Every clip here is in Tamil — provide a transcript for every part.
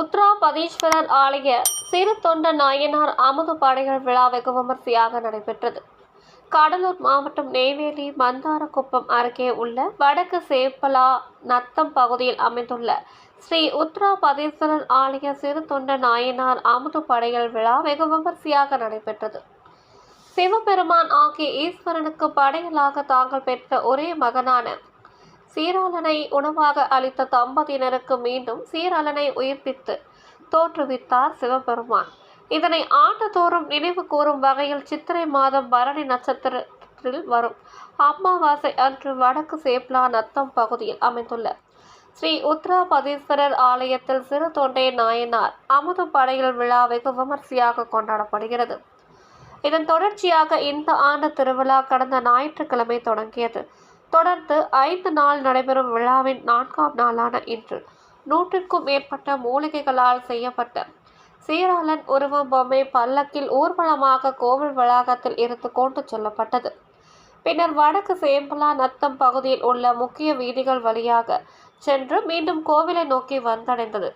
உத்ராபதீஸ்வரர் ஆலய சிறு தொண்ட நாயனார் அமுது படைகள் விழா வெகு விமர்சையாக நடைபெற்றது. கடலூர் மாவட்டம் நெய்வேலி மந்தாரக்குப்பம் அருகே உள்ள வடக்கு சேப்பலா நத்தம் பகுதியில் அமைந்துள்ள ஸ்ரீ உத்ராபதீஸ்வரர் ஆலய சிறு தொண்ட நாயனார் அமுது படைகள் விழா வெகு விமர்சையாக நடைபெற்றது. சிவபெருமான் ஆகிய ஈஸ்வரனுக்கு படையலாக தாங்கள் பெற்ற ஒரே மகனான சீராளனை உணவாக அளித்த தம்பதியினருக்கு மீண்டும் சீராளனை உயிர்ப்பித்து தோற்றுவித்தார் சிவபெருமான். இதனை ஆண்டுதோறும் நினைவு கூறும் வகையில் சித்திரை மாதம் பரணி நட்சத்திரத்தில் வரும் அமாவாசை அன்று வடக்கு சேப்லா நத்தம் பகுதியில் அமைந்துள்ள ஸ்ரீ உத்ராபதீஸ்வரர் ஆலயத்தில் சிறு தொண்டை நாயனார் அமுது படையல் விழா வெகு விமர்சையாக கொண்டாடப்படுகிறது. இதன் தொடர்ச்சியாக இந்த ஆண்டு திருவிழா கடந்த ஞாயிற்றுக்கிழமை தொடங்கியது. தொடர்ந்து ஐந்து நாள் நடைபெறும் விழாவின் நான்காம் நாளான இன்று நூற்றுக்கும் மேற்பட்ட மூலிகைகளால் செய்யப்பட்ட சீராளன் உருவம் பொம்மை பல்லக்கில் ஊர்வலமாக கோவில் வளாகத்தில் இருந்து கொண்டு செல்லப்பட்டது. பின்னர் வடக்கு சேம்பலா நத்தம் பகுதியில் உள்ள முக்கிய வீதிகள் வழியாக சென்று மீண்டும் கோவிலை நோக்கி வந்தடைந்தது.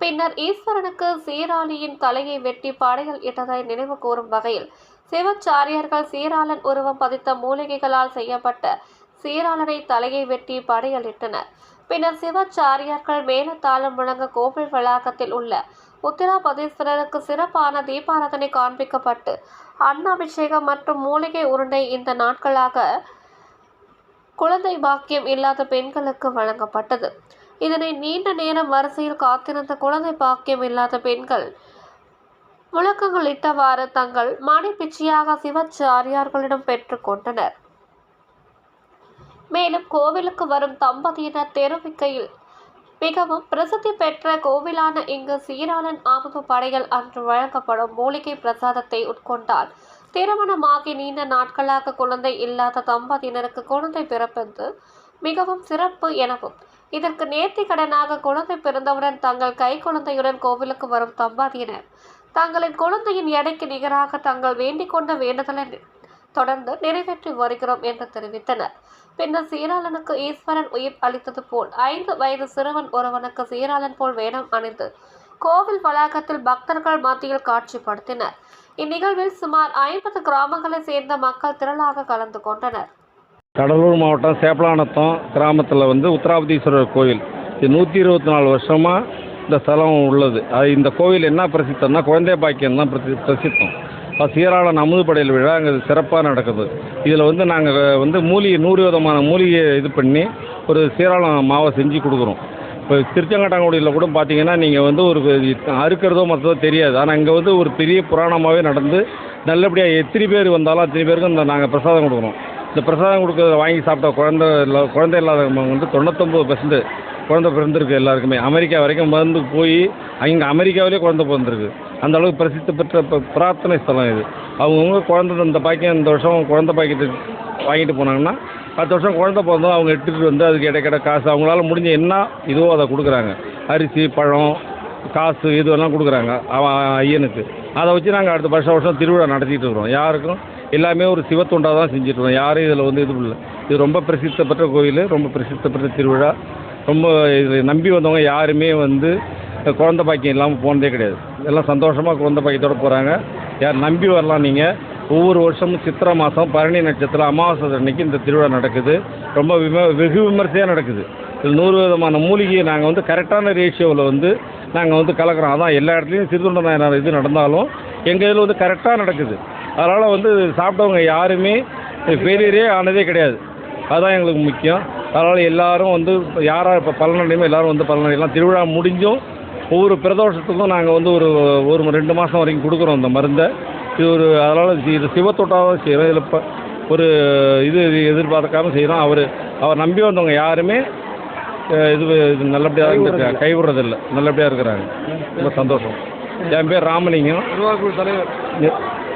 பின்னர் ஈஸ்வரனுக்கு சீராளியின் தலையை வெட்டி படைகள் இட்டதை நினைவு கூறும் வகையில் சிவச்சாரியர்கள் சீராளன் உருவம் பதித்த மூலிகைகளால் செய்யப்பட்ட சீராளனை தலையை வெட்டி படையலிட்டனர். பின்னர் சிவச்சாரியார்கள் மேலத்தாளம் முழங்க கோவில் வளாகத்தில் உள்ள உத்திராபதீஸ்வரருக்கு சிறப்பான தீபாராதனை காண்பிக்கப்பட்டு அன்னாபிஷேகம் மற்றும் மூலிகை உருண்டை இந்த நாட்களாக குழந்தை பாக்கியம் இல்லாத பெண்களுக்கு வழங்கப்பட்டது. இதனை நீண்ட நேரம் வரிசையில் காத்திருந்த குழந்தை பாக்கியம் இல்லாத பெண்கள் முழக்கங்கள் இட்டவாறு தங்கள் மணி பிச்சையாக சிவச்சாரியார்களிடம் பெற்றுக்கொண்டனர் மேலும் கோவிலுக்கு வரும் தம்பதியினர் தெருவிக்கையில் மிகவும் பிரசித்தி பெற்ற கோவிலான இங்கு சீராளன் ஆமது படைகள் அன்று வழங்கப்படும் மூலிகை பிரசாதத்தை உட்கொண்டால் திருமணமாகி நீண்ட நாட்களாக குழந்தை இல்லாத தம்பதியினருக்கு குழந்தை பிறப்பது மிகவும் சிறப்பு எனவும் இதற்கு நேர்த்தி கடனாக குழந்தை பிறந்தவுடன் தங்கள் கை குழந்தையுடன் கோவிலுக்கு வரும் தம்பதியினர் தங்களின் குழந்தையின் எடைக்கு நிகராக தாங்கள் வேண்டிக் கொண்ட வேண்டுதலை தொடர்ந்து நிறைவேற்றி வருகிறோம் என்று தெரிவித்தனர். பின்னர் சீராளனுக்கு ஈஸ்வரன் உயிர் அளித்தது போல் ஐந்து வயது சிறுவன் ஒருவனுக்கு சீராளன் போல் வேடம் அணிந்து கோவில் வளாகத்தில் பக்தர்கள் மத்தியில் காட்சிப்படுத்தினர். இந்நிகழ்வில் சுமார் ஐம்பது கிராமங்களை சேர்ந்த மக்கள் திரளாக கலந்து கொண்டனர். கடலூர் மாவட்டம் சேப்பலானத்தம் கிராமத்தில் வந்து உத்தராபதீஸ்வரர் கோயில். இது நூற்றி இருபத்தி நாலு வருஷமாக இந்த ஸ்தலம் உள்ளது. அது இந்த கோவில் என்ன பிரசித்தம்னா குழந்தை பாக்கியம் தான் பிரசி பிரசித்தம். அது சீராளன் அமுதுப்படையல் விழா அங்கே சிறப்பாக நடக்குது. இதில் வந்து நாங்கள் வந்து மூலிகை நூறு விதமான மூலிகையை இது பண்ணி ஒரு சீராளம் மாவை செஞ்சு கொடுக்குறோம். இப்போ திருச்செங்கட்டாங்குடியில் கூட பார்த்தீங்கன்னா நீங்கள் வந்து ஒரு அறுக்கிறதோ மற்றதோ தெரியாது. ஆனால் இங்கே வந்து ஒரு பெரிய புராணமாகவே நடந்து நல்லபடியாக எத்தனை பேர் வந்தாலும் அத்தனை பேருக்கும் இந்த நாங்கள் பிரசாதம் கொடுக்குறோம். இந்த பிரசாதம் கொடுக்கறத வாங்கி சாப்பிட்ட குழந்தை குழந்தை இல்லாதவங்க வந்து தொண்ணூத்தொம்பது பர்சன்ட் குழந்தை பிறந்திருக்கு எல்லாருக்குமே. அமெரிக்கா வரைக்கும் வந்து போய் அங்கே அமெரிக்காவிலே குழந்தை பிறந்திருக்கு. அந்த அளவுக்கு பிரசித்தி பெற்ற பிரார்த்தனை ஸ்தலம் இது. அவங்கவுங்க குழந்தை இந்த பாக்கியம் இந்த வருஷம் குழந்தை பாக்கியத்தை வாங்கிட்டு போனாங்கன்னா பத்து வருஷம் குழந்தை பிறந்தோம் அவங்க எடுத்துகிட்டு வந்து அதுக்கு இடைக்கிட காசு அவங்களால முடிஞ்ச என்ன இதுவோ அதை கொடுக்குறாங்க. அரிசி பழம் காசு இதுவெல்லாம் கொடுக்குறாங்க அவன் ஐயனுக்கு. அதை வச்சு நாங்கள் அடுத்த வருஷம் வருஷம் திருவிழா நடத்திட்டு இருக்கிறோம். யாருக்கும் எல்லாமே ஒரு சிவத்தொண்டாக தான் செஞ்சுட்டு இருக்கோம். யாரும் இதில் வந்து இது இல்லை. இது ரொம்ப பிரசித்த பெற்ற கோயில் ரொம்ப பிரசித்த பெற்ற திருவிழா. ரொம்ப இது நம்பி வந்தவங்க யாருமே வந்து குழந்த பாக்கியம் இல்லாமல் போனதே கிடையாது. எல்லாம் சந்தோஷமாக குழந்த பாக்கியத்தோடு போகிறாங்க யார் நம்பி வரலாம் நீங்கள் ஒவ்வொரு வருஷமும் சித்திரை மாதம் பரணி நட்சத்திரம் அமாவாசை அன்னைக்கு இந்த திருவிழா நடக்குது. ரொம்ப விம வெகு விமர்சையாக நடக்குது. இதில் நூறு விதமான மூலிகையை நாங்கள் வந்து கரெக்டான ரேஷியோவில் வந்து நாங்கள் வந்து கலக்கிறோம். அதான் எல்லா இடத்துலையும் சிறுதொண்ட நாயனார் இது நடந்தாலும் எங்கள் இதில் வந்து கரெக்டாக நடக்குது. அதனால் வந்து சாப்பிட்டவங்க யாருமே ஃபெயிலியரே ஆனதே கிடையாது. அதுதான் எங்களுக்கு முக்கியம். அதனால் எல்லாரும் வந்து யாராக இப்போ பலனடையுமோ எல்லாரும் வந்து பலனடையலாம் திருவிழா முடிஞ்சும் ஒவ்வொரு பிரதோஷத்துக்கும் நாங்கள் வந்து ஒரு ஒரு ரெண்டு மாதம் வரைக்கும் கொடுக்குறோம் இந்த மருந்தை. இது ஒரு அதனால் இது சிவத்தொட்டாக செய்கிறோம் இதில் இப்போ ஒரு இது எதிர்பார்க்காம செய்கிறோம் அவர் அவர் நம்பி வந்தவங்க யாருமே இது இது நல்லபடியாக இருந்திருக்காங்க கைவிடுறதில்ல. நல்லபடியாக இருக்கிறாங்க. ரொம்ப சந்தோஷம். என் பேர் ராமலிங்கம். தலைவர்.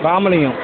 ராமலிங்கம்.